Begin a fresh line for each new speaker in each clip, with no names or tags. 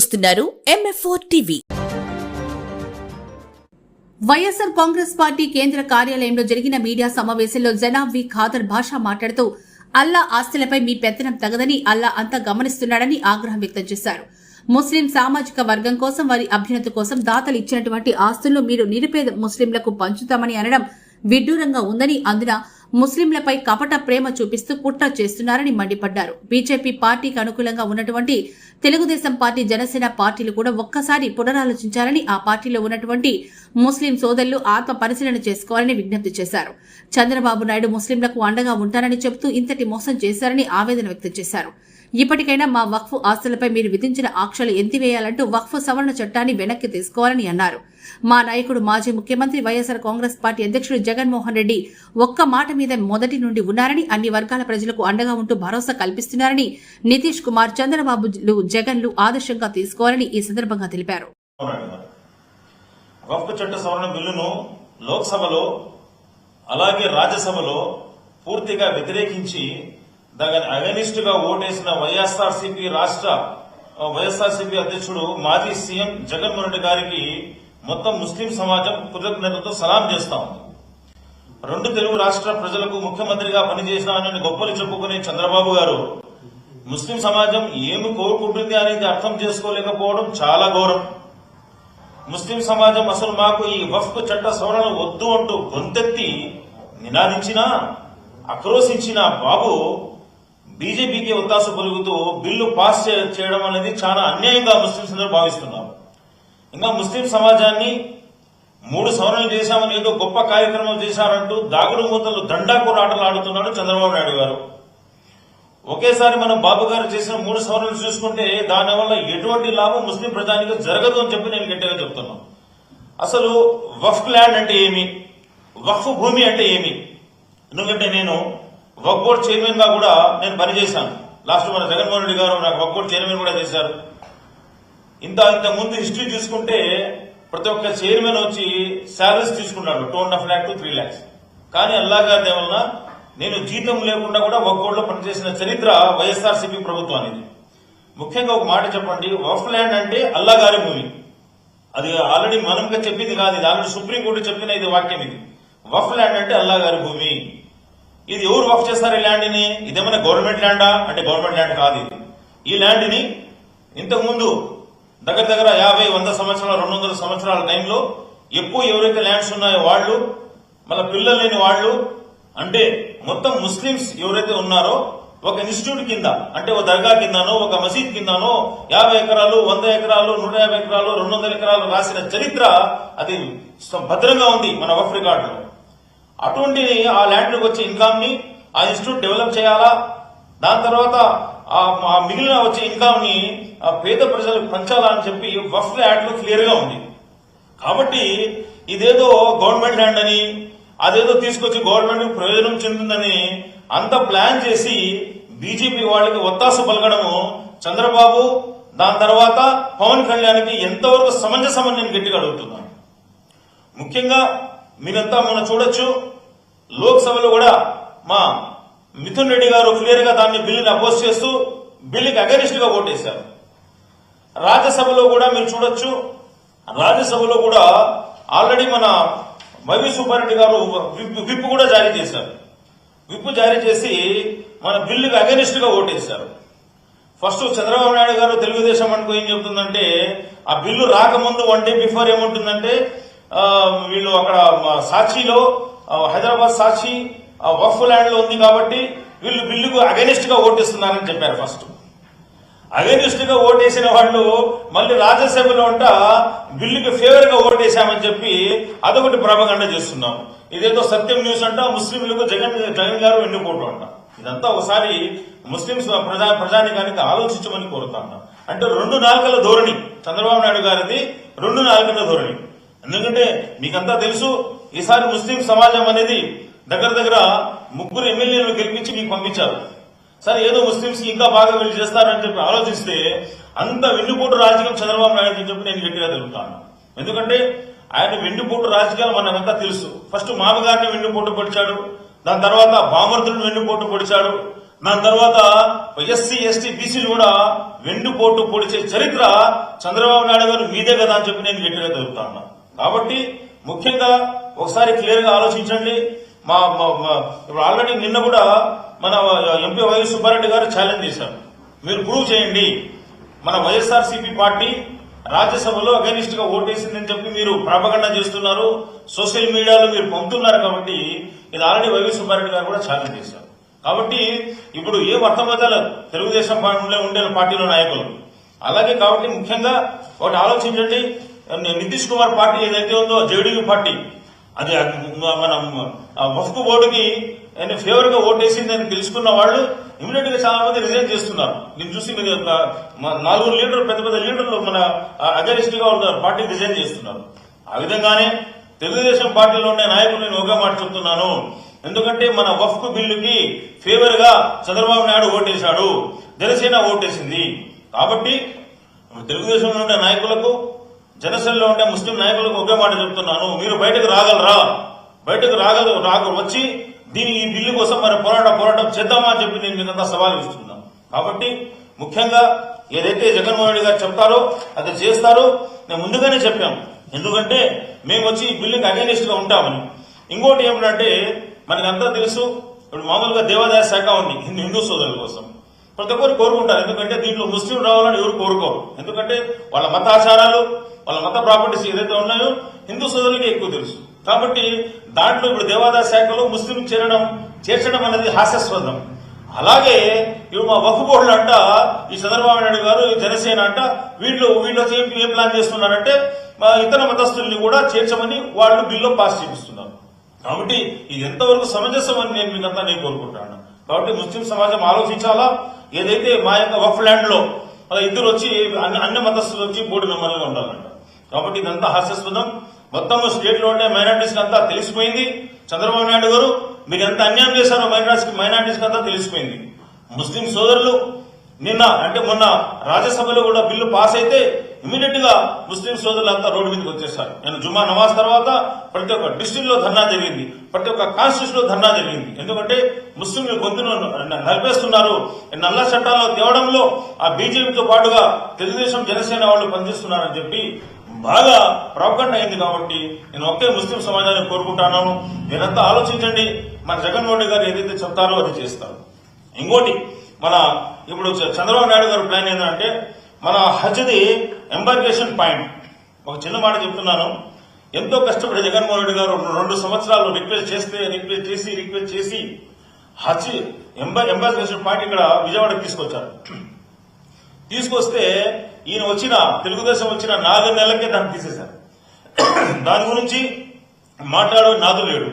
చూస్తున్నారు MFO TV
YSR Congress party కేంద్ర కార్యాలయంలో జరిగిన మీడియా సమావేశంలో జనాబ్ వి ఖాదర్ భాష మాట్లాడుతూ అల్లా ఆస్తులపై మీ పెత్తనం తగదని అల్లా అంతా గమనిస్తున్నాడని ఆగ్రహం వ్యక్తం చేశారు. ముస్లిం సామాజిక వర్గం కోసం వారి అభ్యున్నతి కోసం దాతలు ఇచ్చినటువంటి ఆస్తులను మీరు నిరుపేద ముస్లింలకు పంచుతామని అనడం విడ్డూరంగా ఉందని అందున ముస్లింలపై కపట ప్రేమ చూపిస్తూ కుట్ర చేస్తున్నారని మండిపడ్డారు. బీజేపీ పార్టీకి అనుకూలంగా ఉన్నటువంటి తెలుగుదేశం పార్టీ జనసేన పార్టీలు కూడా ఒక్కసారి పునరాలోచించాలని ఆ పార్టీలో ఉన్నటువంటి ముస్లిం సోదరులు ఆత్మ పరిశీలన చేసుకోవాలని విజ్ఞప్తి చేశారు. చంద్రబాబు నాయుడు ముస్లింలకు అండగా ఉంటారని చెబుతూ ఇంతటి మోసం చేశారని ఆవేదన వ్యక్తం చేశారు. ఇప్పటికైనా మా వక్ఫ్ ఆస్తులపై మీరు విధించిన ఆంక్షలు ఎంతివేయాలంటూ వక్ఫ్ సవరణ చట్టాన్ని వెనక్కి తీసుకోవాలని అన్నారు. మా నాయకుడు మాజీ ముఖ్యమంత్రి వైఎస్ఆర్ కాంగ్రెస్ పార్టీ అధ్యక్షుడు జగన్మోహన్ రెడ్డి ఒక్క మాట మీద మొదటి నుండి ఉన్నారని అన్ని వర్గాల ప్రజలకు అండగా ఉంటూ భరోసా కల్పిస్తున్నారని నితీష్ కుమార్ చంద్రబాబులు జగన్లు ఆదర్శంగా తీసుకోవాలని ఈ సందర్భంగా తెలిపారు.
చట్ట సవరణ బిల్లును లోక్సభలో అలాగే రాజ్యసభలో పూర్తిగా వ్యతిరేకించి దాని అగనిస్ట్గా ఓటేసిన వైఎస్ఆర్సీపీ రాష్ట్ర వైఎస్ఆర్సీపీ అధ్యక్షుడు మాజీ సీఎం జగన్మోహన్ రెడ్డి గారికి మొత్తం ముస్లిం సమాజం కృతజ్ఞతతో సలాం చేస్తా ఉంది. రెండు తెలుగు రాష్ట్ర ప్రజలకు ముఖ్యమంత్రిగా పనిచేసినానని గొప్పలు చెప్పుకునే చంద్రబాబు గారు ముస్లిం సమాజం ఏమి కోరుకుంటుంది అనేది అర్థం చేసుకోలేకపోవడం చాలా ఘోరం. ముస్లిం సమాజం అసలు మాకు ఈ వఫ్ చట్ట సవరణ వద్దు అంటూ గొంతెత్తి నినాదించినా ఆక్రోశించిన బాబు బీజేపీకి ఉత్తాస పలుకుతూ బిల్లు పాస్ చేయడం అనేది చాలా అన్యాయంగా ముస్లింస్ అందరూ భావిస్తున్నారు ఇంకా ముస్లిం సమాజాన్ని మూడు సవరణలు చేశామని ఏదో గొప్ప కార్యక్రమం చేశారంటూ దాగుడు మూతలు దండాకూర ఆటలు ఆడుతున్నాడు చంద్రబాబు నాయుడు గారు. ఒకేసారి మనం బాబు గారు చేసిన మూడు సవరణలు చూసుకుంటే దానివల్ల ఎటువంటి లాభం ముస్లిం ప్రజానికి జరగదు అని చెప్పి నేను గట్టిగా చెప్తున్నాను అసలు వఫ్ ల్యాండ్ అంటే ఏమి? వఫ్ భూమి అంటే ఏమి? ఎందుకంటే నేను వక్ బోర్డ్ చైర్మన్గా కూడా నేను పనిచేశాను. లాస్ట్ మన జగన్మోహన్ రెడ్డి గారు నాకు వక్ బోర్డ్ చైర్మన్ కూడా చేశారు. ఇంత ఇంత ముందు హిస్టరీ చూసుకుంటే ప్రతి ఒక్క చైర్మన్ వచ్చి శాలరీస్ తీసుకున్నాడు two and half lakh to three lakhs. కానీ అల్లా గారి నేను జీతం లేకుండా కూడా వక్ బోర్డులో పనిచేసిన చరిత్ర వైఎస్ఆర్సీపీ ప్రభుత్వానికి ముఖ్యంగా ఒక మాట చెప్పండి. వఫ్ ల్యాండ్ అంటే అల్లా గారి భూమి. అది ఆల్రెడీ మనంగా చెప్పింది కాదు. ఇది ఆల్రెడీ సుప్రీంకోర్టు చెప్పిన ఇది వాక్యం ఇది. వఫ్ ల్యాండ్ అంటే అల్లా గారి భూమి. ఇది ఎవరు వఫ్ చేస్తారు ఈ ల్యాండ్ని? ఇదేమైనా గవర్నమెంట్ ల్యాండా? అంటే గవర్నమెంట్ ల్యాండ్ కాదు ఇది. ఈ ల్యాండ్ని ఇంతకుముందు దగ్గర దగ్గర యాభై వంద సంవత్సరాల రెండు వందల సంవత్సరాల టైంలో ఎక్కువ ఎవరైతే ల్యాండ్స్ ఉన్నాయో వాళ్ళు మళ్ళీ పిల్లలు లేని వాళ్ళు అంటే మొత్తం ముస్లిమ్స్ ఎవరైతే ఉన్నారో ఒక ఇన్స్టిట్యూట్ కింద అంటే ఒక దర్గా కిందనో ఒక మసీద్ కిందనో యాభై ఎకరాలు వంద ఎకరాలు నూట యాభై ఎకరాలు రెండు వందల ఎకరాలు రాసిన చరిత్ర అది భద్రంగా ఉంది మన వఫ్ రికార్డులో. అటువంటి ఆ ల్యాండ్లోకి వచ్చే ఇన్కమ్ని ఆ ఇన్స్టిట్యూట్ డెవలప్ చేయాలా? దాని తర్వాత ఆ మిగిలిన వచ్చే ఇన్కమ్ని ఆ పేద ప్రజలకు పంచాలా అని చెప్పి వఫ్ యాడ్లో క్లియర్గా ఉంది. కాబట్టి ఇదేదో గవర్నమెంట్ ల్యాండ్ అని అదేదో తీసుకొచ్చి గవర్నమెంట్ ప్రయోజనం చెందుతుందని అంత ప్లాన్ చేసి బీజేపీ వాళ్ళకి ఒత్తాస పలకడము చంద్రబాబు దాని తర్వాత పవన్ కళ్యాణ్కి ఎంతవరకు సమంజసమని నేను గట్టిగా అడుగుతున్నాను. ముఖ్యంగా మీరంతా మనం చూడొచ్చు లోక్సభలో కూడా మా మిథున్ రెడ్డి గారు క్లియర్గా దాన్ని బిల్లుని అపోజ్ చేస్తూ బిల్లుకి అగరిస్ట్గా ఓటేశారు రాజ్యసభలో కూడా మీరు చూడొచ్చు. రాజ్యసభలో కూడా ఆల్రెడీ మన వైవి సుబ్బారెడ్డి గారు విప్ విప్ కూడా జారీ చేశారు. విప్ జారీ చేసి మన బిల్లుకి అగనిస్ట్గా ఓటేశారు ఫస్ట్ చంద్రబాబు నాయుడు గారు తెలుగుదేశం అనుకో ఏం చెబుతుందంటే ఆ బిల్లు రాకముందు వన్ డే బిఫోర్ ఏముంటుందంటే వీళ్ళు అక్కడ మా సాక్షిలో హైదరాబాద్ సాక్షి ఆ, వఫ్ ల్యాండ్లో ఉంది కాబట్టి వీళ్ళు బిల్లుకు అగెనిస్ట్గా ఓటేస్తున్నారని చెప్పారు ఫస్ట్. అగెనిస్ట్గా ఓటేసిన వాళ్ళు మళ్ళీ రాజ్యసభలో ఉంట బిల్లుకి ఫేవర్గా ఓటేశామని చెప్పి అదొకటి ప్రభగండ చేస్తున్నాం. ఇదేదో సత్యం న్యూస్ అంట ముస్లింలకు జగన్ జగన్ గారు వెన్నుపోటు అంట. ఇదంతా ఒకసారి ముస్లింస్ ప్రజా ప్రజానికానికి ఆలోచించమని కోరుతాను అంటే రెండు నాలుకల ధోరణి చంద్రబాబు నాయుడు గారిది రెండు నాలుకల ధోరణి. ఎందుకంటే మీకంతా తెలుసు ఈసారి ముస్లిం సమాజం అనేది దగ్గర దగ్గర ముగ్గురు ఎమ్మెల్యేలను గెలిపించి మీకు పంపించారు. సరే ఏదో ముస్లింస్ ఇంకా బాగా వీళ్ళు చేస్తారని చెప్పి ఆలోచిస్తే అంత వెన్నుపోటు రాజకీయం చంద్రబాబు నాయుడు చెప్పి నేను గట్టిగా తెలుపుతాను ఎందుకంటే ఆయన వెన్నుపోటు రాజకీయాలు మనకంతా తెలుసు. ఫస్ట్ మామగారిని వెన్నుపోటు పొడిచాడు దాని తర్వాత బామర్దులను వెన్నుపోటు పొడిచాడు దాని తర్వాత ఎస్సీ ఎస్టీ బీసీలు కూడా వెన్నుపోటు పొడిచే చరిత్ర చంద్రబాబు నాయుడు గారు మీదే కదా అని చెప్పి నేను గట్టిగా తెలుపుతాను కాబట్టి ముఖ్యంగా ఒకసారి క్లియర్గా ఆలోచించండి. మా ఇప్పుడు ఆల్రెడీ నిన్న కూడా మన ఎంపీ వైఎస్ సుబ్బారెడ్డి గారు ఛాలెంజ్ చేశారు. మీరు ప్రూవ్ చేయండి. మన వైఎస్ఆర్సీపీ పార్టీ రాజ్యసభలో అగనిస్ట్గా ఓటేసిందని చెప్పి మీరు ప్రాపగండ చేస్తున్నారు. సోషల్ మీడియాలో మీరు పంపుతున్నారు కాబట్టి ఇది ఆల్రెడీ వైవి సుబ్బారెడ్డి గారు కూడా ఛాలెంజ్ చేశారు. కాబట్టి ఇప్పుడు ఏం వర్తమానాలు తెలుగుదేశం పార్టీలో ఉండే పార్టీలో నాయకులు? అలాగే కాబట్టి ముఖ్యంగా ఒకటి ఆలోచించండి. నితీష్ కుమార్ పార్టీ ఏదైతే ఉందో జేడీయూ పార్టీ అది మనం వఫ్ బోర్డుకి ఫేవర్గా అని తెలుసుకున్న వాళ్ళు ఇమీడియట్గా చాలా మంది రిజైన్ చేస్తున్నారు. నేను చూసి మీరు నాలుగు లీడర్లు పెద్ద పెద్ద లీడర్లు మన అగరిస్ట్గా ఉన్న పార్టీ రిజైన్ చేస్తున్నారు. ఆ విధంగానే తెలుగుదేశం పార్టీలో ఉండే నాయకులు నేను ఒకే మాట చెప్తున్నాను. ఎందుకంటే మన వఫ్కు బిల్లుకి ఫేవర్గా చంద్రబాబు నాయుడు ఓటేశాడు. జనసేన ఓటేసింది. కాబట్టి తెలుగుదేశంలో ఉండే నాయకులకు జనసేనలో ఉండే ముస్లిం నాయకులకు ఒకే మాట చెప్తున్నాను. మీరు బయటకు రాగలరా? బయటకు రాగల రాక వచ్చి దీని ఈ బిల్లు కోసం మరి పోరాటం పోరాటం చేద్దామా అని చెప్పి నేను మీరంతా సవాల్ ఇస్తున్నాను కాబట్టి ముఖ్యంగా ఏదైతే జగన్మోహన్ రెడ్డి గారు చెప్తారో అది చేస్తారో. నేను ముందుగానే చెప్పాం ఎందుకంటే మేము వచ్చి ఈ బిల్లుకి అగేనిస్ట్గా ఉంటామని. ఇంకోటి ఏమిటంటే మనకంతా తెలుసు ఇప్పుడు మామూలుగా దేవాదాయ శాఖ ఉంది హిందూ హిందూ సోదరుల కోసం. ప్రతి ఒక్కరు కోరుకుంటారు. ఎందుకంటే దీంట్లో ముస్లిం రావాలని ఎవరు కోరుకోరు. ఎందుకంటే వాళ్ళ మత ఆచారాలు వాళ్ళ మత ప్రాపర్టీస్ ఏదైతే ఉన్నాయో హిందూ సోదరులకి ఎక్కువ తెలుసు. కాబట్టి దాంట్లో ఇప్పుడు దేవాదాయ శాఖలో ముస్లిం చేరడం చేర్చడం అనేది హాస్యాస్పదం. అలాగే ఇప్పుడు మా వక్ఫ్ బోర్డులు అంట ఈ చంద్రబాబు నాయుడు గారు ఈ జనసేన అంట వీళ్ళు వీళ్ళు ఏం ప్లాన్ చేస్తున్నారంటే మా ఇతర మతస్థుల్ని కూడా చేర్చమని వాళ్ళు బిల్లు పాస్ చేపిస్తున్నారు. కాబట్టి ఇది ఎంతవరకు సమంజసం అని నేను మీకంతా నేను కోరుకుంటాను. కాబట్టి ముస్లిం సమాజం ఆలోచించాలా? ఏదైతే మా యొక్క వఫ్ ల్యాండ్లో అలా ఇద్దరు వచ్చి అన్ని అన్ని మతస్థులు వచ్చి బోర్డు మెంబర్లుగా ఉండాలంట. కాబట్టి ఇదంతా హాస్యాస్పదం. మొత్తం స్టేట్లో ఉండే మైనార్టీస్ అంతా తెలిసిపోయింది. చంద్రబాబు నాయుడు గారు మీరు ఎంత అన్యాయం చేశారో మైనార్టీస్ మైనార్టీస్ అంతా తెలిసిపోయింది. ముస్లిం సోదరులు నిన్న అంటే మొన్న రాజ్యసభలో కూడా బిల్లు పాస్ అయితే ఇమీడియట్గా ముస్లిం సోదరులు అంతా రోడ్డు మీదకి వచ్చేసారు నేను జుమా నమాజ్ తర్వాత ప్రతి ఒక్క డిస్టిక్లో ధర్నా జరిగింది. ప్రతి ఒక్క కాన్స్టిట్యూషన్లో ధర్నా జరిగింది. ఎందుకంటే ముస్లింలు గొంతును నలిపేస్తున్నారు. నల్ల చట్టాల్లో తేవడంలో ఆ బీజేపీతో పాటుగా తెలుగుదేశం జనసేన వాళ్ళు పనిచేస్తున్నారని చెప్పి బాగా ప్రాపగండ అయింది కాబట్టి నేను ఒకే ముస్లిం సమాజాన్ని కోరుకుంటున్నాను మీరంతా ఆలోచించండి. మన జగన్మోహన్ రెడ్డి గారు ఏదైతే చెప్తారో అది చేస్తారు. ఇంకోటి మన ఇప్పుడు చంద్రబాబు నాయుడు గారు ప్లాన్ ఏంటంటే మన హజ్ది ఎంబార్కేషన్ పాయింట్ ఒక చిన్న మాట చెప్తున్నాను. ఎంతో కష్టపడి జగన్మోహన్ రెడ్డి గారు రెండు సంవత్సరాలు రిక్వెస్ట్ చేస్తే రిక్వెస్ట్ చేసి రిక్వెస్ట్ చేసి హజ్ ఎంబా ఎంబార్కేషన్ పాయింట్ ఇక్కడ విజయవాడకి తీసుకొచ్చారు. తీసుకొస్తే ఈయన వచ్చిన తెలుగుదేశం వచ్చిన నాలుగు నెలలకే దాన్ని తీసేశారు. దాని గురించి మాట్లాడే నాదు లేడు.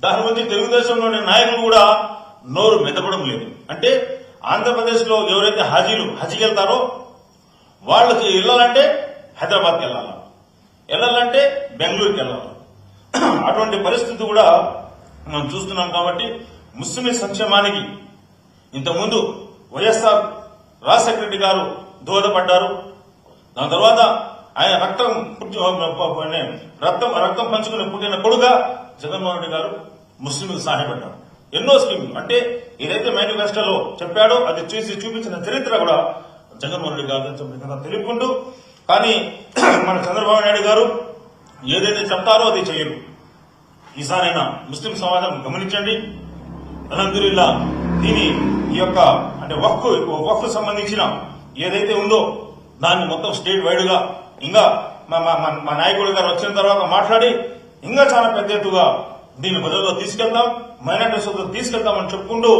దాని గురించి తెలుగుదేశంలోని నాయకులు కూడా నోరు మెదపడం లేదు. అంటే ఆంధ్రప్రదేశ్లో ఎవరైతే హాజీలు హజీకి వెళ్తారో వాళ్ళకి వెళ్ళాలంటే హైదరాబాద్కి వెళ్ళాలి? వెళ్ళాలంటే బెంగళూరుకి వెళ్ళాలి? అటువంటి పరిస్థితి కూడా మనం చూస్తున్నాం కాబట్టి ముస్లిం సంక్షేమానికి ఇంతకుముందు వైఎస్ఆర్ రాజశేఖర రెడ్డి గారు దోహదపడ్డారు. దాని తర్వాత ఆయన రక్తం పుట్టి- రక్తం రక్తం పంచుకుని పుట్టిన కొడుగా జగన్మోహన్ రెడ్డి గారు ముస్లింలకు సహాయపడ్డారు. ఎన్నో స్కీములు. అంటే ఏదైతే మేనిఫెస్టోలో చెప్పాడో అది చూసి చూపించిన చరిత్ర కూడా జగన్మోహన్ రెడ్డి గారు చెప్పిన తెలుపుకుంటూ కానీ మన చంద్రబాబు నాయుడు గారు ఏదైతే చెప్తారో అది చేయరు. ఈసారైనా ముస్లిం సమాజం గమనించండి. అల్హమ్దుల్లా దీని ఈ యొక్క అంటే వక్కు వక్కు సంబంధించిన ఏదైతే ఉందో దాన్ని మొత్తం స్టేట్ వైడ్గా ఇంకా మా మా నాయకుడి గారు వచ్చిన తర్వాత మాట్లాడి ఇంకా చాలా పెద్ద ఎత్తుగా దీన్ని ప్రజల్లో తీసుకెళ్తాం మైనార్టీ సోదరులు తీసుకెళ్తామని చెప్పుకుంటూ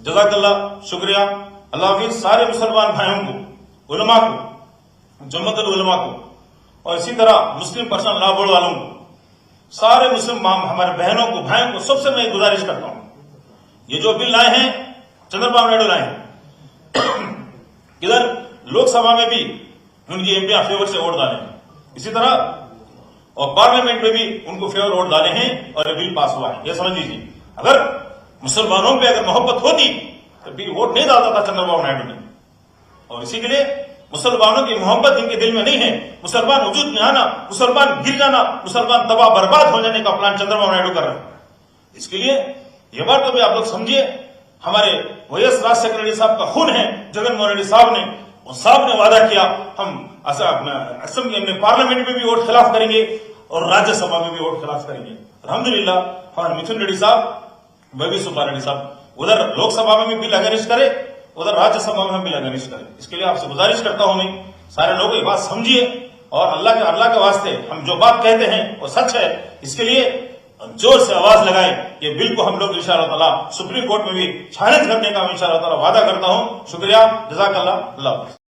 జజాకల్లా، శుక్రియా اللہ کے سارے مسلمان بھائیوں کو علماء کو جمعت العلماء کو اور اسی طرح مسلم پرسنل لا بورڈ والوں کو سارے مسلم ہمارے بہنوں کو بھائیوں کو سب سے میں گزارش کرتا ہوں یہ جو بل لائے ہیں چندر بابو نائیڈو لائے ہیں کدھر لوک سبھا میں بھی ان کی ایم پی فیور سے ووٹ ڈالے ہیں اسی طرح اور پارلیمنٹ میں بھی ان کو فیور ووٹ ڈالے ہیں اور یہ بل پاس ہوا ہے۔ یہ سمجھ لیجیے اگر مسلمانوں پہ اگر محبت ہوتی تو بل ووٹ نہیں ڈالتا تھا چندر بابو نائیڈو نے۔ اور اسی کے لیے مسلمانوں کی محبت ان کے دل میں نہیں ہے۔ مسلمان وجود میں آنا، مسلمان گر جانا، مسلمان تباہ برباد ہو جانے کا پلان چندر بابو نائیڈو کر رہے ہیں اس کے لیے یہ بات تو بھی آپ لوگ سمجھیے۔ ہمارے ویس راج علی صاحب کا خون ہے جگن موریڈی صاحب نے ان صاحب نے وعدہ کیا، ہم اسمبلی میں پارلیمنٹ میں بھی ووٹ خلاف کریں گے، اور راجیہ سبھا میں بھی ووٹ خلاف کریں گے۔ الحمدللہ ہمارے متھن ریڈی صاحب بی سبھا ریڈی صاحب، ادھر لوک سبھا میں بھی لگنش کرے، ادھر راجیہ سبھا میں بھی لگنش کرے۔ اس کے لیے آپ سے گزارش کرتا ہوں میں، سارے لوگ یہ بات سمجھیے، اور اللہ کے اللہ کے واسطے ہم جو بات کہتے ہیں وہ سچ ہے۔ اس کے لیے ہم زور سے آواز لگائیں یہ بل کو ہم لوگ ان اللہ تعالیٰ سپریم کورٹ میں بھی چیلنج کرنے کا میں اللہ تعالیٰ وعدہ کرتا ہوں۔ شکریہ، جزاک اللہ اللہ حافظ۔